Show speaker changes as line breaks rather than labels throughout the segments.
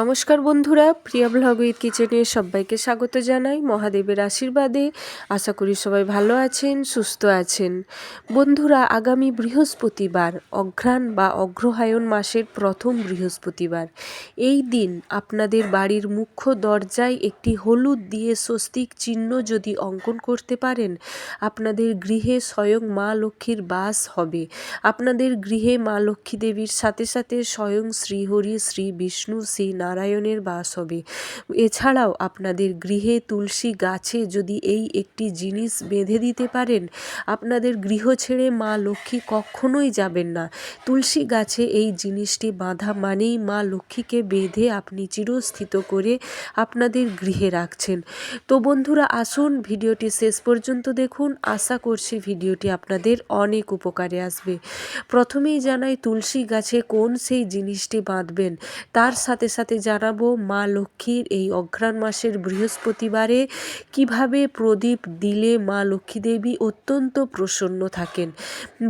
নমস্কার বন্ধুরা, প্রিয়া blog with কিচেনে সবাইকে স্বাগত জানাই, মহাদেবের আশীর্বাদে। আশা করি সবাই ভালো আছেন, সুস্থ আছেন। বন্ধুরা, আগামী বৃহস্পতিবার, অঘ্রাণ বা অগ্রহায়ণ মাসের প্রথম বৃহস্পতিবার। এই দিন আপনাদের বাড়ির মুখ্য দরজায় একটি হলুদ দিয়ে স্বস্তিক চিহ্ন যদি অঙ্কন করতে পারেন, আপনাদের গৃহে স্বয়ং মা লক্ষ্মীর বাস হবে। আপনাদের গৃহে মা লক্ষ্মী দেবীর সাথে সাথে স্বয়ং শ্রীহরি, শ্রী বিষ্ণু, শ্রী নারায়ণের বাস হবে এছাড়াও আপনাদের গৃহে তুলসী গাছে যদি এই একটি জিনিস বেঁধে দিতে পারেন, আপনাদের গৃহ ছেড়ে মা লক্ষ্মী কখনোই যাবেন না। তুলসী গাছে এই জিনিসটি বাঁধা মানেই মা লক্ষ্মীকে বেঁধে আপনি চিরস্থিত করে আপনাদের গৃহে রাখছেন। তো বন্ধুরা, আসুন ভিডিওটি শেষ পর্যন্ত দেখুন। আশা করছি ভিডিওটি আপনাদের অনেক উপকারে আসবে। প্রথমেই জানাই তুলসী গাছে কোন সেই জিনিসটি বাঁধবেন, তার সাথে সাথে জানাব মা লক্ষ্মীর এই অঘ্রাণ মাসের বৃহস্পতিবারে কীভাবে প্রদীপ দিলে মা লক্ষ্মী দেবী অত্যন্ত প্রসন্ন থাকেন।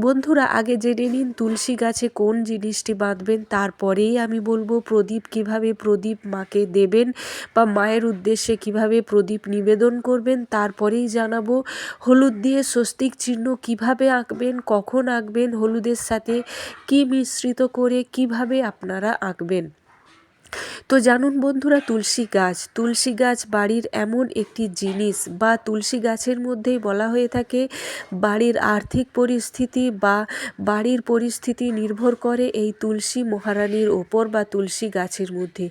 বন্ধুরা, আগে জেনে নিন তুলসী গাছে কোন জিনিসটি বাঁধবেন, তারপরেই আমি বলব প্রদীপ কীভাবে প্রদীপ মাকে দেবেন বা মায়ের উদ্দেশ্যে কীভাবে প্রদীপ নিবেদন করবেন, তারপরেই জানাব হলুদ দিয়ে স্বস্তিক চিহ্ন কীভাবে আঁকবেন, কখন আঁকবেন, হলুদের সাথে কি মিশ্রিত করে কীভাবে আপনারা আঁকবেন। তো জানুন বন্ধুরা, তুলসী গাছ। তুলসী গাছ বাড়ির এমন একটি জিনিস বা তুলসী গাছের মধ্যেই বলা হয়ে থাকে, বাড়ির আর্থিক পরিস্থিতি বা বাড়ির পরিস্থিতি নির্ভর করে এই তুলসী মহারানীর ওপর বা তুলসী গাছের মধ্যে।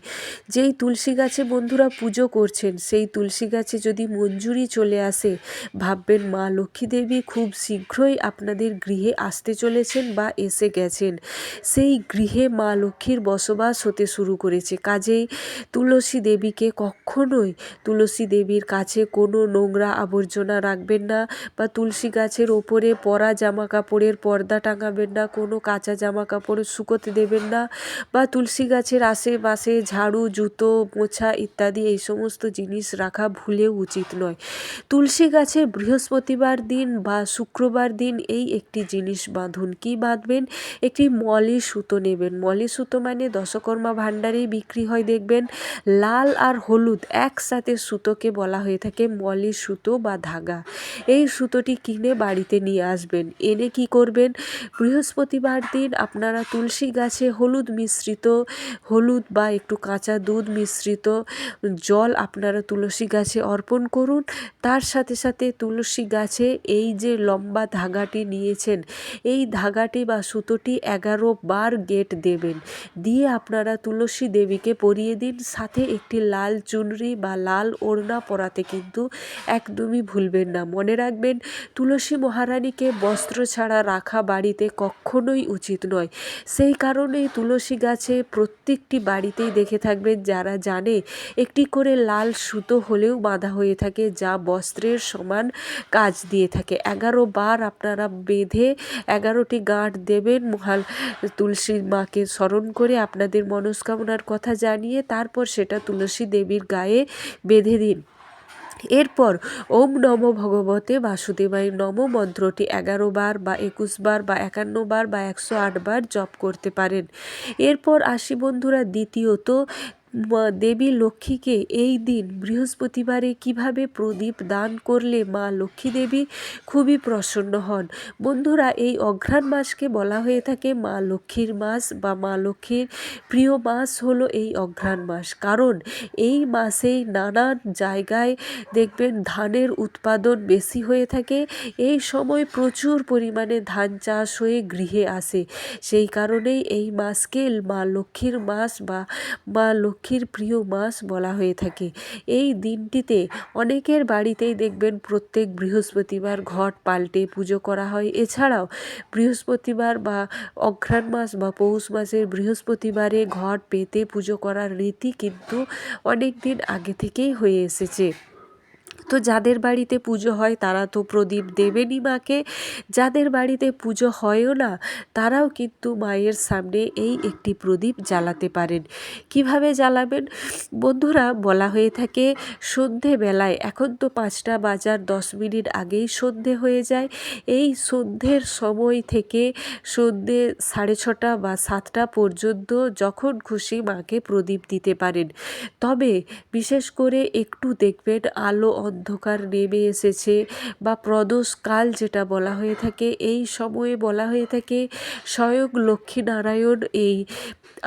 যেই তুলসী গাছে বন্ধুরা পুজো করছেন, সেই তুলসী গাছে যদি মঞ্জুরি চলে আসে, ভাববেন মা লক্ষ্মী দেবী খুব শীঘ্রই আপনাদের গৃহে আসতে চলেছেন বা এসে গেছেন। সেই গৃহে মা লক্ষ্মীর বসবাস হতে শুরু করেছে কাজেই তুলসী দেবীকে কখনোই তুলসী দেবীর কাছে কোনো নোংরা আবর্জনা রাখবেন না বা তুলসী গাছের ওপরে পরা জামা কাপড়ের পর্দা টাঙাবেন না, কোনো কাঁচা জামা কাপড় শুকোতে দেবেন না বা তুলসী গাছের আশেপাশে ঝাড়ু, জুতো, মোছা ইত্যাদি এই সমস্ত জিনিস রাখা ভুলেও উচিত নয়। তুলসী গাছে বৃহস্পতিবার দিন বা শুক্রবার দিন এই একটি জিনিস বাঁধুন। কি বাঁধবেন? একটি মলি সুতো নেবেন। মলি সুতো মানে দশকর্মা ভাণ্ডারেই বিক্রি হয়। দেখবেন, লাল আর হলুদ একসাথে সুতোকে বলা হয়ে থাকে, মলি সুতো বা ধাগা। এই সুতোটি কিনে বাড়িতে নিয়ে আসবেন। এনে কি করবেন? বৃহস্পতিবার দিন আপনারা তুলসী গাছে হলুদ মিশ্রিত, হলুদ বা একটু কাঁচা দুধ মিশ্রিত জল আপনারা তুলসী গাছে অর্পণ করুন। তার সাথে সাথে তুলসী গাছে এই যে লম্বা ধাগাটি নিয়েছেন, এই ধাগাটি বা সুতোটি এগারো বার গেট দেবেন। দিয়ে আপনারা তুলসী দেবীকে পরিয়ে দিন। সাথে একটি লাল চুনরি বা লাল ওড়না পরাতে কিন্তু একদমই ভুলবেন না। মনে রাখবেন, তুলসী মহারানীকে বস্ত্র ছাড়া রাখা বাড়িতে কখনোই উচিত নয়। সেই কারণেই তুলসী গাছে প্রত্যেকটি বাড়িতেই দেখে থাকবেন, যারা জানে একটি করে লাল সুতো হলেও বাঁধা হয়ে থাকে, যা বস্ত্রের সমান কাজ দিয়ে থাকে। এগারো বার আপনারা বেঁধে এগারোটি গাঁট দেবেন। মহাল তুলসী মাকে স্মরণ করে আপনাদের মনস্কামনার কথা জানিয়ে তারপর সেটা তুলসী দেবীর গায়ে বেঁধে দিন। এরপর ওম নম ভগবতে বাসুদেবায় নম মন্ত্রটি এগারো বার বা একুশ বার বা একান্ন বার বা একশো আট বার জপ করতে পারেন। এরপর আসি বন্ধুরা দ্বিতীয়ত দেবী লক্ষ্মীকে এই দিন বৃহস্পতিবারে কীভাবে প্রদীপ দান করলে মা লক্ষ্মী দেবী খুবই প্রসন্ন হন? বন্ধুরা, এই অঘ্রাণ মাসকে বলা হয়ে থাকে মা লক্ষ্মীর মাস বা মা লক্ষ্মীর প্রিয় মাস হলো এই অঘ্রাণ মাস। কারণ এই মাসেই নানান জায়গায় দেখবেন ধানের উৎপাদন বেশি হয়ে থাকে, এই সময় প্রচুর পরিমাণে ধান চাষ হয়ে গৃহে আসে। সেই কারণেই এই মাসকে মা লক্ষ্মীর মাস বা মা লক্ষ্মীর প্রিয় মাস বলা হয়ে থাকে। এই দিনটিতে অনেকের বাড়িতেই দেখবেন প্রত্যেক বৃহস্পতিবার ঘট পাল্টে পুজো করা হয়। এছাড়াও বৃহস্পতিবার বা অঘ্রাণ মাস বা পৌষ মাসের বৃহস্পতিবারে ঘট পেতে পুজো করার রীতি কিন্তু অনেক দিন আগে থেকেই হয়ে এসেছে। তো যাদের বাড়িতে পুজো হয় তারা তো প্রদীপ দেবেনই মাকে। যাদের বাড়িতে পুজো হয়ও না, তারাও কিন্তু মায়ের সামনে এই একটি প্রদীপ জ্বালাতে পারেন। কীভাবে জ্বালাবেন? বন্ধুরা, বলা হয়ে থাকে সন্ধেবেলায়, এখন তো পাঁচটা বাজার দশ মিনিট আগেই সন্ধে হয়ে যায়। এই সন্ধ্যের সময় থেকে সন্ধে সাড়ে ছটা বা সাতটা পর্যন্ত যখন খুশি মাকে প্রদীপ দিতে পারেন। তবে বিশেষ করে একটু দেখবেন আলো অন্ধকার নেমে এসেছে বা প্রদোষকাল যেটা বলা হয়ে থাকে, এই সময়ে বলা হয়ে থাকে, স্বয়ং লক্ষ্মীনারায়ণ এই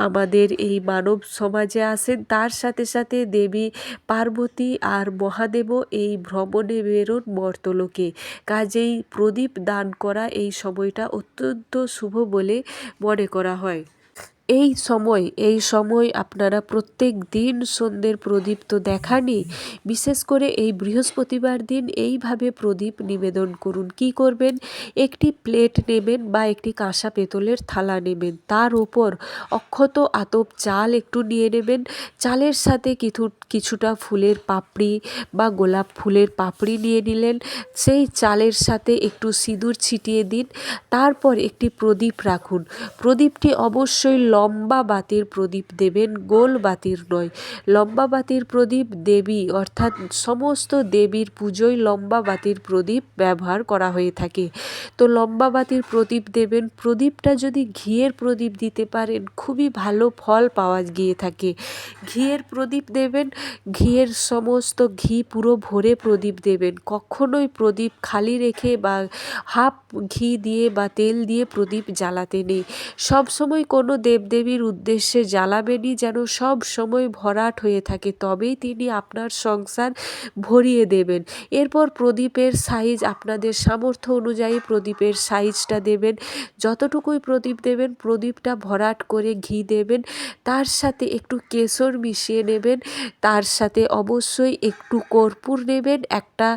আমাদের এই মানব সমাজে আসেন তার সাথে সাথে দেবী পার্বতী আর মহাদেবও এই ভ্রমণে বেরোন মর্তলোকে। কাজেই প্রদীপ দান করা এই সময়টা অত্যন্ত শুভ বলে মনে করা হয়। এই সময় এই সময় আপনারা প্রত্যেক দিন সন্ধ্যের প্রদীপ তো দেখানি বিশেষ করে এই বৃহস্পতিবার দিন এইভাবে প্রদীপ নিবেদন করুন। কি করবেন? একটি প্লেট নেবেন বা একটি কাঁসা পেতলের থালা নেবেন। তার উপর অক্ষত আতপ চাল একটু নিয়ে নেবেন। চালের সাথে কিছু, কিছুটা ফুলের পাপড়ি বা গোলাপ ফুলের পাপড়ি নিয়ে নিলেন। সেই চালের সাথে একটু সিঁদুর ছিটিয়ে দিন। তারপর একটি প্রদীপ রাখুন। প্রদীপটি অবশ্যই লম্বা বাতির প্রদীপ দেবেন, গোল বাতির নয়। লম্বা বাতির প্রদীপ দেবী, অর্থাৎ সমস্ত দেবীর পুজোয় লম্বা বাতির প্রদীপ ব্যবহার করা হয়ে থাকে। তো লম্বা বাতির প্রদীপ দেবেন, প্রদীপটা যদি ঘিয়ের প্রদীপ দিতে পারেন, খুবই ভালো ফল পাওয়া গিয়ে থাকে। ঘিয়ের প্রদীপ দেবেন, ঘিয়ের সমস্ত ঘি পুরো ভরে প্রদীপ দেবেন। কখনোই প্রদীপ খালি রেখে বা হাফ ঘি দিয়ে বা তেল দিয়ে প্রদীপ জ্বালাতে নেই। সব সময় কোনো দেবদেবীর উদ্দেশ্যে জ্বালাবেনই যেন সব সময় ভরাট হয়ে থাকে, তবেই তিনি আপনার সংসার ভরিয়ে দেবেন। এরপর প্রদীপের সাইজ আপনাদের সামর্থ্য অনুযায়ী প্রদীপের সাইজটা দেবেন। যতটুকুই প্রদীপ দেবেন, প্রদীপটা ভরাট করে ঘি দেবেন। তার সাথে একটু কেশর মিশিয়ে নেবেন। তার সাথে অবশ্যই একটু কর্পূর নেবেন, একটা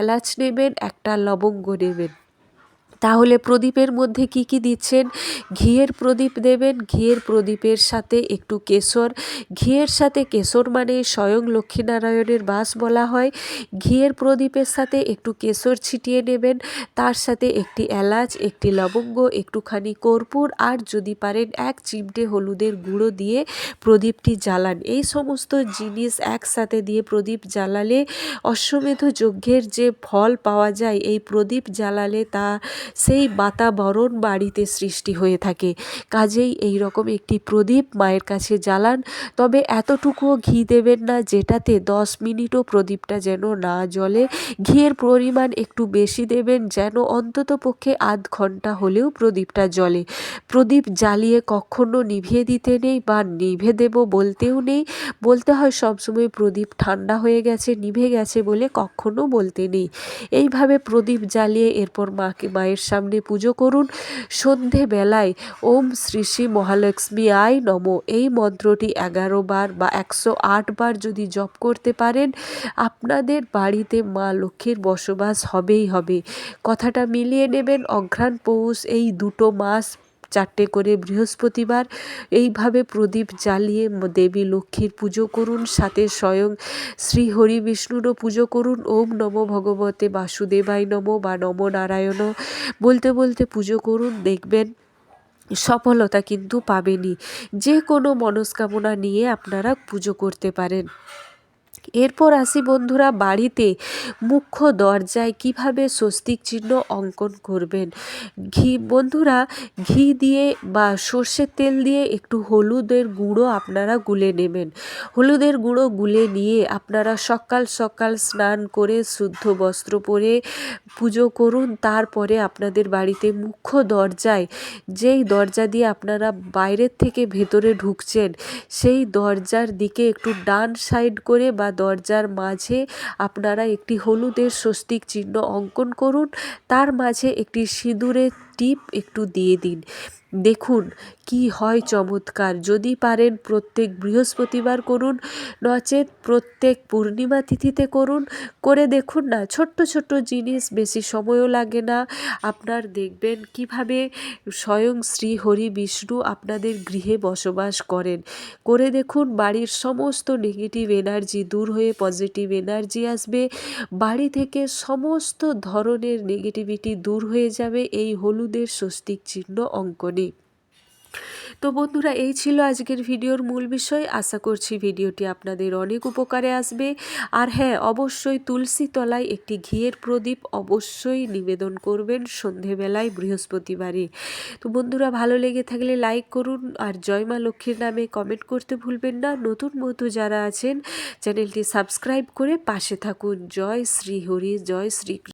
এলাচ নেবেন, একটা লবঙ্গ নেবেন। তাহলে প্রদীপের মধ্যে কি কি দিচ্ছেন? ঘিয়ের প্রদীপ দেবেন, ঘিয়ের প্রদীপের সাথে একটু কেশর। ঘিয়ের সাথে কেশর মানে স্বয়ং লক্ষ্মীনারায়ণের বাস বলা হয়। ঘিয়ের প্রদীপের সাথে একটু কেশর ছিটিয়ে নেবেন, তার সাথে একটি এলাচ, একটি লবঙ্গ, একটুখানি কর্পূর আর যদি পারেন এক চিমটে হলুদের গুঁড়ো দিয়ে প্রদীপটি জ্বালান। এই সমস্ত জিনিস একসাথে দিয়ে প্রদীপ জ্বালালে অশ্বমেধ যজ্ঞের যে ফল পাওয়া যায়, এই প্রদীপ জ্বালালে তা সেই বাতাবরণ বাড়িতে সৃষ্টি হয়ে থাকে। কাজেই এই রকম একটি প্রদীপ মায়ের কাছে জ্বালান, তবে এতটুকুও ঘি দেবেন না যেটাতে দশ মিনিটও প্রদীপটা যেন না জ্বলে। ঘিয়ের পরিমাণ একটু বেশি দেবেন যেন অন্তত পক্ষে আধ ঘণ্টা হলেও প্রদীপটা জ্বলে। প্রদীপ জ্বালিয়ে কখনো নিভিয়ে দিতে নেই বা নিভে দেব বলতেও নেই। বলতে হয় সবসময় প্রদীপ ঠান্ডা হয়ে গেছে, নিভে গেছে বলে কখনো বলতে নেই। এইভাবে প্রদীপ জ্বালিয়ে এরপর মাকে, মায়ের সামনে পুজো করুন। সন্ধেবেলায় ওম শ্রী শ্রী মহালক্ষ্মী, আয় নম। এই মন্ত্রটি এগারো বার বা একশো আট বার যদি জপ করতে পারেন, আপনাদের বাড়িতে মা লক্ষ্মীর বসবাস হবেই হবে। কথাটা মিলিয়ে নেবেন, অঘ্রাণ পৌষ এই দুটো মাস চারটে করে বৃহস্পতিবার এইভাবে প্রদীপ জ্বালিয়ে দেবী লক্ষ্মীর পুজো করুন, সাথে স্বয়ং শ্রী হরি বিষ্ণুরও পুজো করুন। ওম নম ভগবতে বাসুদেবাই নম বা নম নারায়ণ। বলতে বলতে পুজো করুন, দেখবেন সফলতা কিন্তু পাবেনই। যে কোনো মনস্কামনা নিয়ে আপনারা পুজো করতে পারেন। এরপর আসি বন্ধুরা বাড়িতে। মুখ্য দরজায় কীভাবে স্বস্তিক চিহ্ন অঙ্কন করবেন? ঘি, বন্ধুরা, ঘি দিয়ে বা সর্ষের তেল দিয়ে একটু হলুদের গুঁড়ো আপনারা গুলে নেবেন। হলুদের গুঁড়ো গুলে নিয়ে আপনারা সকাল সকাল স্নান করে শুদ্ধ বস্ত্র পরে পুজো করুন। তারপরে আপনাদের বাড়িতে মুখ্য দরজায়, যেই দরজা দিয়ে আপনারা বাইরের থেকে ভেতরে ঢুকছেন, সেই দরজার দিকে একটু ডান সাইড করে বা দরজার মাঝে আপনারা একটি হলুদের স্বস্তিক চিহ্ন অঙ্কন করুন। তার মাঝে একটি সিঁদুরের টিপ একটু দিয়ে দিন। দেখুন, কি হয় চমৎকার। যদি পারেন প্রত্যেক বৃহস্পতিবার করুন, নচেত প্রত্যেক পূর্ণিমা তিথিতে করুন। করে দেখুন না, ছোট্ট ছোট্ট জিনিস, বেশি সময়ও লাগে না। আপনার দেখবেন কীভাবে স্বয়ং শ্রী হরি বিষ্ণু আপনাদের গৃহে বসবাস করেন। করে দেখুন বাড়ির সমস্ত নেগেটিভ এনার্জি দূর হয়ে পজিটিভ এনার্জি আসবে। বাড়ি থেকে সমস্ত ধরনের নেগেটিভিটি দূর হয়ে যাবে। এই হলুদের স্বস্তিক চিহ্ন অঙ্কনে। তো বন্ধুরা, এই ছিল আজকের ভিডিওর মূল বিষয়। আশা করছি ভিডিওটি আপনাদের অনেক উপকারে আসবে। আর হ্যাঁ অবশ্যই তুলসী তলায় একটি ঘিয়ের প্রদীপ অবশ্যই নিবেদন করবেন সন্ধেবেলায়, বৃহস্পতিবারে। তো বন্ধুরা, ভালো লেগে থাকলে লাইক করুন আর জয় মা লক্ষ্মীর নামে কমেন্ট করতে ভুলবেন না। নতুন বন্ধু যারা আছেন, চ্যানেলটি সাবস্ক্রাইব করে পাশে থাকুন। জয় শ্রী হরি, জয় শ্রী